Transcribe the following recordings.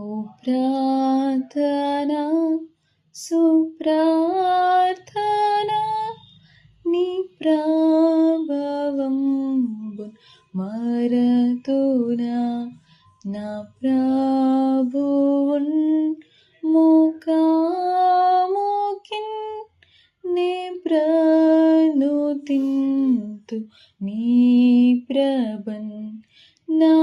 ఓ ప్రార్థన సుప్రార్థన నీ ప్రాభవం మరతునా నా ప్రభువున్ ముఖాముఖిన్ నే ప్రనుతింతు నీ ప్రభన్ నా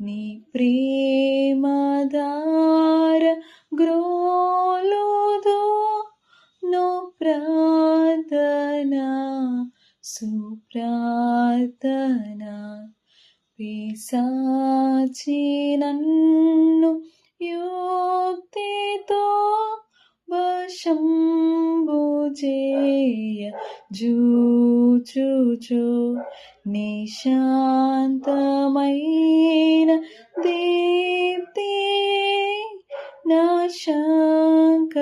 నీ ప్రేమదార గ్రోలోదో నో ప్రార్థనా సుప్రార్థనా. పిసాచి నన్ను యోక్తితో వశంబు చేయ జూచుచు నిశాంతమైన దీప్తి నా శంకలల్ల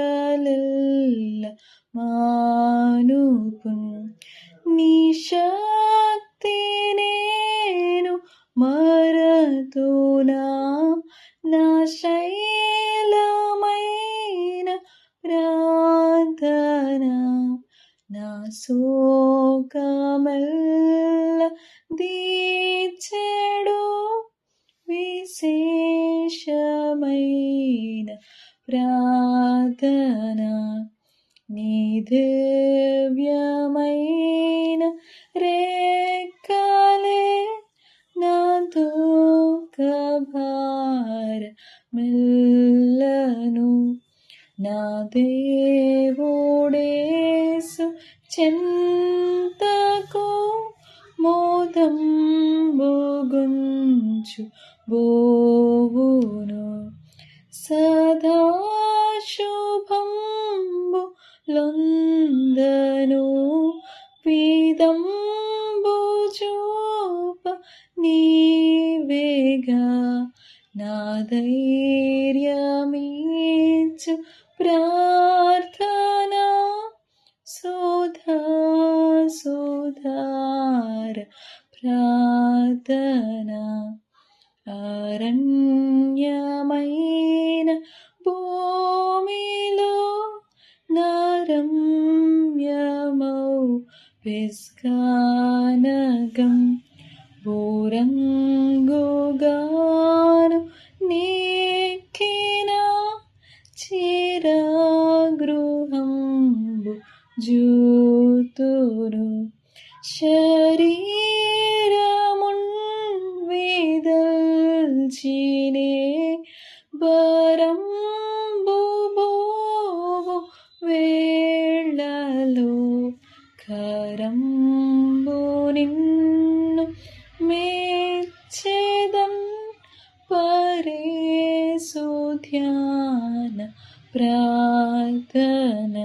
మానుపున్ నీ శక్తి నేను మరతునా నా శైలమైన നാസോകമല്ല ദീച്ചെടോ വിശേഷമൈന പ്രാർത്ഥന. നിധവ്യമൈന രേക്കാലേ നാദോകഭാര മിൽ నా దేవుడేసు చెంతకు మోదం బోగుంచు బోవును. సదా శుభంబు లొందను పీదంబు చూప నీవేగా. నా ధైర్యమీచు ప్రార్థన సుధా సుధార ప్రార్థన అరణ్యమైన భూమిలో నరమ్యమౌ విస్కానగం బోరంగుగాను చిరగృహంబు జూతురు. శరీరమున్ వేదల్చినే బరంబు బోవు వేళలో కరంబు నిన్ను మేచ్చేదన్ പ്രാർത്ഥന